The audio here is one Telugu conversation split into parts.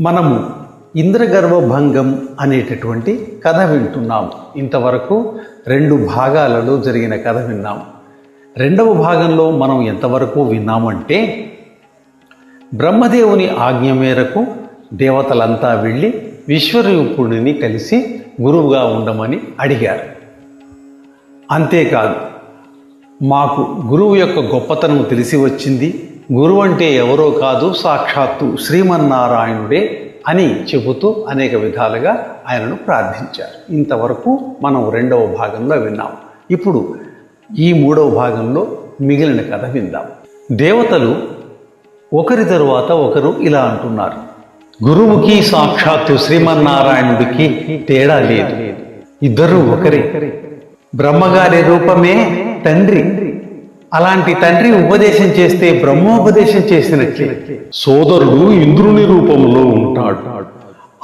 మనము ఇంద్రగర్వ భంగం అనేటటువంటి కథ వింటున్నాము. ఇంతవరకు రెండు భాగాలలో జరిగిన కథ విన్నాము. రెండవ భాగంలో మనం ఎంతవరకు విన్నామంటే బ్రహ్మదేవుని ఆజ్ఞ మేరకు దేవతలంతా వెళ్ళి విశ్వరూపుడిని కలిసి గురువుగా ఉండమని అడిగారు. అంతేకాదు మాకు గురువు యొక్క గొప్పతనం తెలిసి వచ్చింది. గురువు అంటే ఎవరో కాదు సాక్షాత్తు శ్రీమన్నారాయణుడే అని చెబుతూ అనేక విధాలుగా ఆయనను ప్రార్థించారు. ఇంతవరకు మనం రెండవ భాగంలో విన్నాం. ఇప్పుడు ఈ మూడవ భాగంలో మిగిలిన కథ విందాం. దేవతలు ఒకరి తరువాత ఒకరు ఇలా అంటున్నారు. గురువుకి సాక్షాత్తు శ్రీమన్నారాయణుడికి తేడా లేదు. ఇద్దరు ఒకరే. బ్రహ్మగారి రూపమే తండ్రి. అలాంటి తండ్రి ఉపదేశం చేస్తే బ్రహ్మోపదేశం చేసినట్లే. సోదరుడు ఇంద్రుని రూపంలో ఉంటాడు.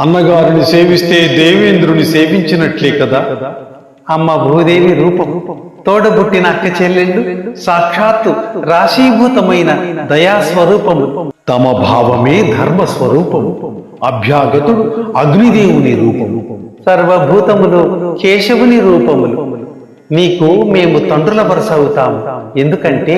అన్నగారిని సేవిస్తే దేవేంద్రుని సేవించినట్లే కదా. అమ్మ భూదేవి రూపం. తోడబుట్టిన అక్క చెల్లెళ్ళు సాక్షాత్తు రాశీభూతమైన దయాస్వరూపము తమ భావమే ధర్మ స్వరూపము అభ్యాగతుడు అగ్నిదేవుని రూపము సర్వభూతములు కేశవుని రూపములు. నీకు మేము తండ్రుల వరుస అవుతాము ఎందుకంటే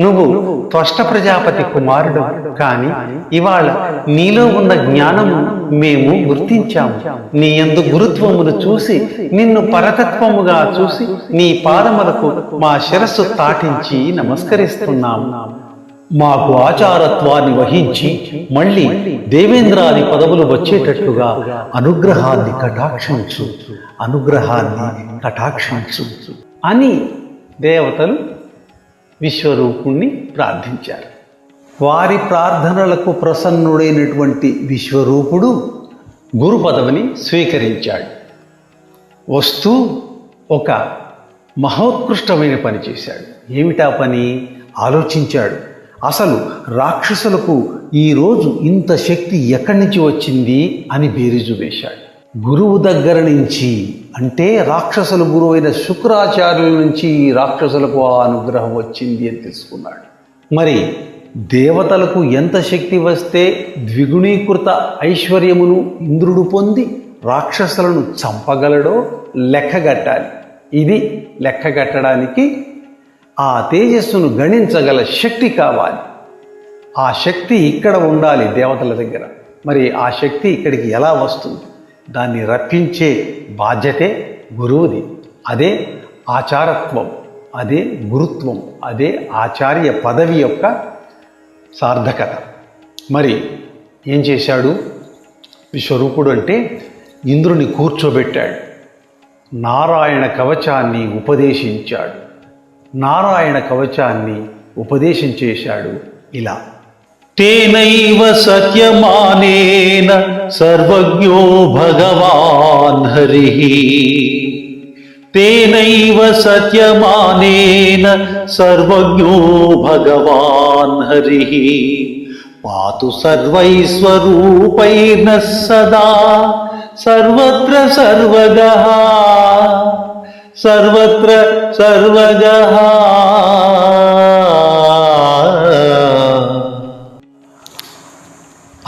నువ్వు త్వష్ట ప్రజాపతి కుమారుడు. కాని ఇవాళ నీలో ఉన్న జ్ఞానము మేము గుర్తించాము. నీ యందు గురుత్వమును చూసి నిన్ను పరతత్వముగా చూసి నీ పాదములకు మా శిరస్సు తాటించి నమస్కరిస్తున్నాము. మాకు ఆచారత్వాన్ని వహించి మళ్ళీ దేవేంద్రాది పదవులు వచ్చేటట్లుగా అనుగ్రహాన్ని కటాక్షించు అనుగ్రహాన్ని కటాక్షించు అని దేవతలు విశ్వరూపుణ్ణి ప్రార్థించారు. వారి ప్రార్థనలకు ప్రసన్నుడైనటువంటి విశ్వరూపుడు గురు పదవిని స్వీకరించాడు. వస్తూ ఒక మహోత్కృష్టమైన పని చేశాడు. ఏమిటా పని? ఆలోచించాడు. అసలు రాక్షసులకు ఈరోజు ఇంత శక్తి ఎక్కడి నుంచి వచ్చింది అని బేరీజు వేశాడు. గురువు దగ్గర నుంచి అంటే రాక్షసుల గురువైన శుక్రాచార్యుల నుంచి ఈ రాక్షసులకు ఆ అనుగ్రహం వచ్చింది అని తెలుసుకున్నాడు. మరి దేవతలకు ఎంత శక్తి వస్తే ద్విగుణీకృత ఐశ్వర్యమును ఇంద్రుడు పొంది రాక్షసులను చంపగలడో లెక్కగట్టాలి. ఇది లెక్కగట్టడానికి ఆ తేజస్సును గణించగల శక్తి కావాలి. ఆ శక్తి ఇక్కడ ఉండాలి దేవతల దగ్గర. మరి ఆ శక్తి ఇక్కడికి ఎలా వస్తుంది? దాన్ని రప్పించే బాధ్యతే గురువుది. అదే ఆచారత్వం అదే గురుత్వం అదే ఆచార్య పదవి యొక్క సార్థకత. మరి ఏం చేశాడు? విశ్వరూపుడు అంటే ఇంద్రుని కూర్చోబెట్టాడు. నారాయణ కవచాన్ని ఉపదేశించాడు. నారాయణ కవచాన్ని ఉపదేశం చేశాడు ఇలా. తేనైవ సత్యమానేన సర్వజ్ఞో భగవాన్ హరి. తేనైవ సత్యమానేన సర్వజ్ఞో భగవాన్ హరి. పాతు సర్వైస్వరూపైర్న సదా సర్వత్ర సర్వగ సర్వత్ర సర్వజహ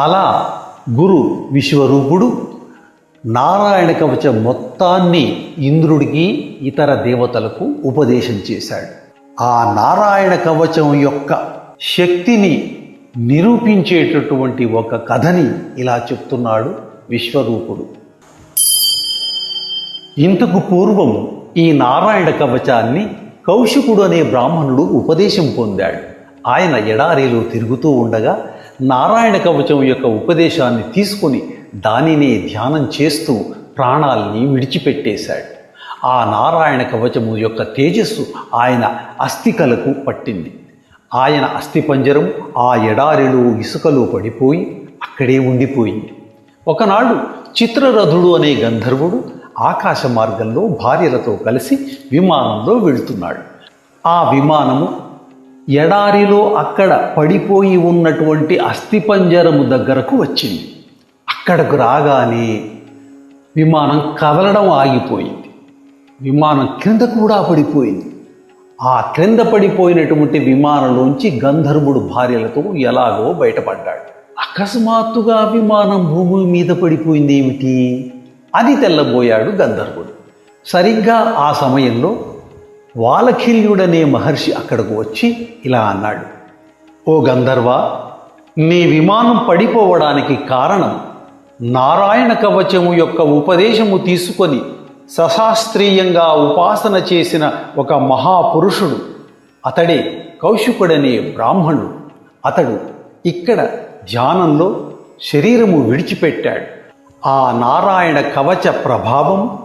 అలా గురు విశ్వరూపుడు నారాయణ కవచం మొత్తాన్ని ఇంద్రుడికి ఇతర దేవతలకు ఉపదేశం చేశాడు. ఆ నారాయణ కవచం యొక్క శక్తిని నిరూపించేటటువంటి ఒక కథని ఇలా చెప్తున్నాడు విశ్వరూపుడు. ఇంతకు పూర్వం ఈ నారాయణ కవచాన్ని కౌశికుడు అనే బ్రాహ్మణుడు ఉపదేశం పొందాడు. ఆయన ఎడారిలో తిరుగుతూ ఉండగా నారాయణ కవచం యొక్క ఉపదేశాన్ని తీసుకొని దానినే ధ్యానం చేస్తూ ప్రాణాల్ని విడిచిపెట్టేశాడు. ఆ నారాయణ కవచము యొక్క తేజస్సు ఆయన అస్థికలకు పట్టింది. ఆయన అస్థిపంజరం ఆ ఎడారిలో ఇసుకలో పడిపోయి అక్కడే ఉండిపోయింది. ఒకనాడు చిత్రరథుడు అనే గంధర్వుడు ఆకాశ మార్గంలో భార్యలతో కలిసి విమానంలో వెళుతున్నాడు. ఆ విమానము ఎడారిలో అక్కడ పడిపోయి ఉన్నటువంటి అస్థిపంజరము దగ్గరకు వచ్చింది. అక్కడకు రాగానే విమానం కదలడం ఆగిపోయింది. విమానం క్రింద కూడా పడిపోయింది. ఆ క్రింద పడిపోయినటువంటి విమానంలోంచి గంధర్వుడు భార్యలతో ఎలాగో బయటపడ్డాడు. అకస్మాత్తుగా విమానం భూమి మీద పడిపోయింది ఏమిటి? అని తెల్లబోయాడు గంధర్వుడు. సరిగ్గా ఆ సమయంలో వాలఖిల్యుడనే మహర్షి అక్కడకు వచ్చి ఇలా అన్నాడు ఓ గంధర్వ నీ విమానం పడిపోవడానికి కారణం నారాయణ కవచము యొక్క ఉపదేశము తీసుకొని సశాస్త్రీయంగా ఉపాసన చేసిన ఒక మహాపురుషుడు. అతడే కౌశికుడనే బ్రాహ్మణుడు. అతడు ఇక్కడ ధ్యానంలో శరీరము విడిచిపెట్టాడు. ఆ నారాయణ కవచ ప్రభావం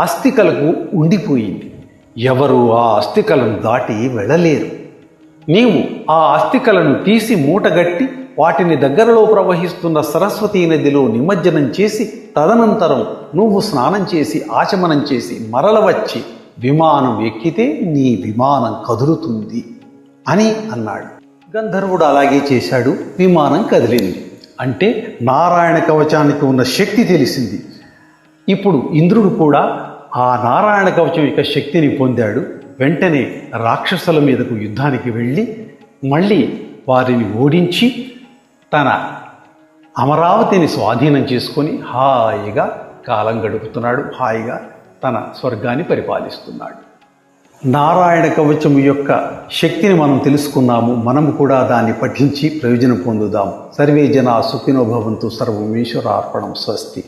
అస్థికలకు ఉండిపోయింది. ఎవరు ఆ అస్థికలను దాటి వెళ్ళలేరు. నీవు ఆ అస్థికలను తీసి మూటగట్టి వాటిని దగ్గరలో ప్రవహిస్తున్న సరస్వతీ నదిలో నిమజ్జనం చేసి తదనంతరం నువ్వు స్నానం చేసి ఆచమనం చేసి మరల వచ్చి విమానం ఎక్కితే నీ విమానం కదులుతుంది అని అన్నాడు. గంధర్వుడు అలాగే చేశాడు. విమానం కదిలింది. అంటే నారాయణ కవచానికి ఉన్న శక్తి తెలిసింది. ఇప్పుడు ఇంద్రుడు కూడా ఆ నారాయణ కవచం యొక్క శక్తిని పొందాడు. వెంటనే రాక్షసుల మీదకు యుద్ధానికి వెళ్ళి మళ్ళీ వారిని ఓడించి తన అమరావతిని స్వాధీనం చేసుకొని హాయిగా కాలం గడుపుతున్నాడు. హాయిగా తన స్వర్గాన్ని పరిపాలిస్తున్నాడు. నారాయణ కవచం యొక్క శక్తిని మనం తెలుసుకున్నాము. మనము కూడా దాన్ని పఠించి ప్రయోజనం పొందుదాం సర్వే జన సుఖినో సర్వమేశ్వర అర్పణం స్వస్తి.